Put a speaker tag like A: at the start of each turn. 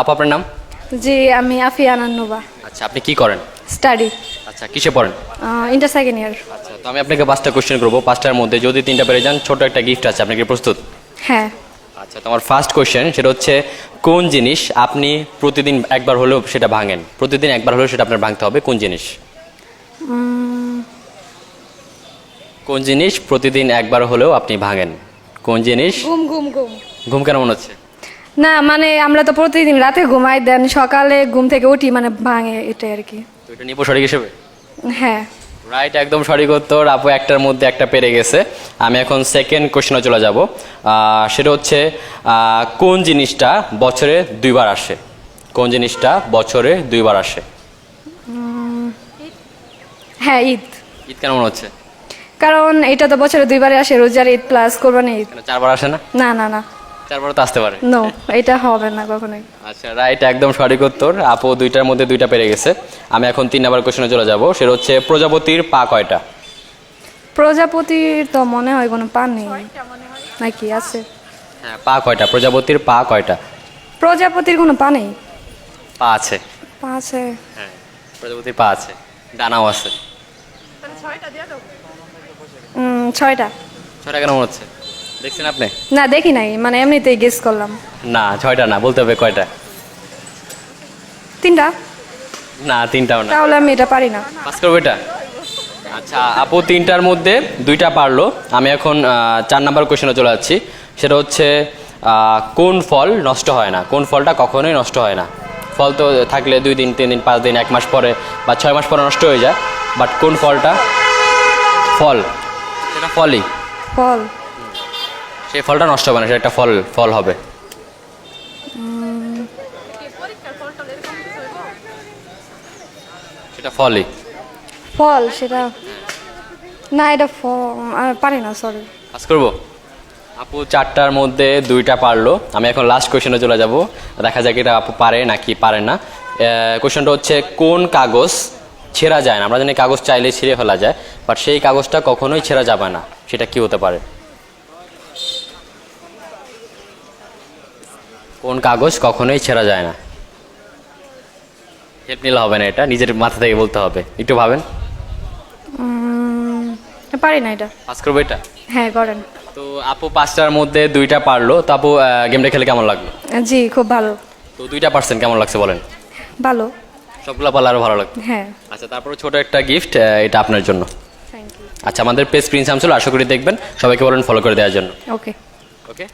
A: আপু আপনার নাম?
B: জি আমি আফিয়া আনান্নুবা
A: আচ্ছা আপনি কি করেন?
B: স্টাডি।
A: আচ্ছা কিসে পড়েন?
B: ইন্টার সেকেন্ড ইয়ার
A: আচ্ছা তো আমি আপনাকে পাঁচটা কোশ্চেন করব। পাঁচটার মধ্যে যদি তিনটা পেরে যান ছোট একটা গিফট আছে আপনি কি প্রস্তুত?
B: হ্যাঁ।
A: আচ্ছা তোমার ফার্স্ট কোশ্চেন সেটা হচ্ছে কোন জিনিস আপনি প্রতিদিন একবার হলেও সেটা ভাঙেন? প্রতিদিন একবার হলেও সেটা আপনার ভাঙতে হবে কোন জিনিস? কোন জিনিস প্রতিদিন একবার হলেও আপনি ভাঙেন? কোন জিনিস?
B: ঘুম ঘুম ঘুম।
A: ঘুম কেন মনে হচ্ছে?
B: না মানে আমরা তো প্রতিদিন রাতে ঘুমাই দেন সকালে ঘুম থেকে উঠি মানে ভাঙে এটাই আর কি।
A: তো এটা নিপো সঠিক হিসেবে?
B: হ্যাঁ।
A: রাইট একদম সঠিক উত্তর। আপু একটার মধ্যে একটা পেরে গেছে। আমি এখন সেকেন্ড কোশ্চেনে চলে যাব। সেটা হচ্ছে কোন জিনিসটা বছরে দুইবার আসে? কোন জিনিসটা বছরে দুইবার আসে?
B: হ্যাঁ ঈদ।
A: ঈদ কেন মনে হচ্ছে?
B: কারণ এটা তো বছরে দুইবারে আসে রোজার ঈদ প্লাস কোরবানি ঈদ।
A: চারবার আসে না?
B: না না না।
A: চারবার তো আসতে পারে।
B: নো এটা হবে না কখনোই।
A: আচ্ছা রাইট একদম সঠিক উত্তর। আপু দুইটার মধ্যে দুইটা পেরে গেছে। আমি এখন তিন নাম্বার কোশ্চেনে চলে যাব। সেটা হচ্ছে প্রজাপতির পা কয়টা?
B: প্রজাপতির তো মনে হয় কোনো পান নেই। নাকি আছে?
A: হ্যাঁ পা কয়টা? প্রজাপতির পা কয়টা?
B: প্রজাপতির কোনো পা নেই?
A: পা আছে।
B: পা আছে।
A: হ্যাঁ প্রজাপতির পা আছে। ডানাও আছে।
B: ছয়টা।
A: ছয়টা কেন মনে হচ্ছে? দেখছেন আপনি?
B: না দেখি নাই মানে এমনিতেই গেস করলাম।
A: না ছয়টা না বলতে হবে কয়টা?
B: তিনটা?
A: না তিনটাও না।
B: তাহলে আমি এটা পারি না।
A: পাস করব এটা? আচ্ছা আপু তিনটার মধ্যে দুইটা পারল। আমি এখন চার নাম্বার কোশ্চেনে চলে যাচ্ছি। সেটা হচ্ছে কোন ফল নষ্ট হয় না? কোন ফলটা কখনোই নষ্ট হয় না? ফল তো থাকলে দুই দিন তিন দিন পাঁচ দিন এক মাস পরে বা ছয় মাস পরে নষ্ট হয়ে যায়। বাট কোন ফলটা? ফল। সেটা ফলই।
B: ফল।
A: সেই ফলটা নষ্ট হবে না সেটা একটা ফল ফল হবে। সেটা ফলই।
B: ফল সেটা না এটা পারি না সরি
A: পাস করব? আপু চারটার মধ্যে দুইটা পারল। আমি এখন লাস্ট কোয়েশনে চলে যাব। দেখা যাক এটা আপু পারে নাকি পারে না। কোয়েশনটা হচ্ছে কোন কাগজ ছেঁড়া যায় না? আমরা জানি কাগজ চাইলে ছিঁড়ে ফেলা যায় বাট সেই কাগজটা কখনোই ছেঁড়া যাবে না। সেটা কি হতে পারে? কোন কাগজ কখনোই ছেঁড়া যায় না। হেল্প নিলে হবে না এটা নিজের মাথা থেকে বলতে হবে। একটু ভাবেন?
B: পারি না এটা।
A: পাস করব এটা?
B: হ্যাঁ করেন।
A: তো আপু পাঁচটার মধ্যে দুইটা পারল। তো আপু গেমটা খেলে কেমন লাগল?
B: জি খুব ভালো।
A: তো দুইটা পার্সেন্ট কেমন লাগছে বলেন?
B: ভালো।
A: সবগুলো পারলে আরও ভালো লাগতো।
B: হ্যাঁ।
A: আচ্ছা তারপরে ছোট একটা গিফট এটা আপনার জন্য। আচ্ছা আমাদের পেজ প্রিন্স আমসুল আশা করি দেখবেন। সবাইকে বলেন ফলো করে দেওয়ার জন্য।
B: ওকে
A: ওকে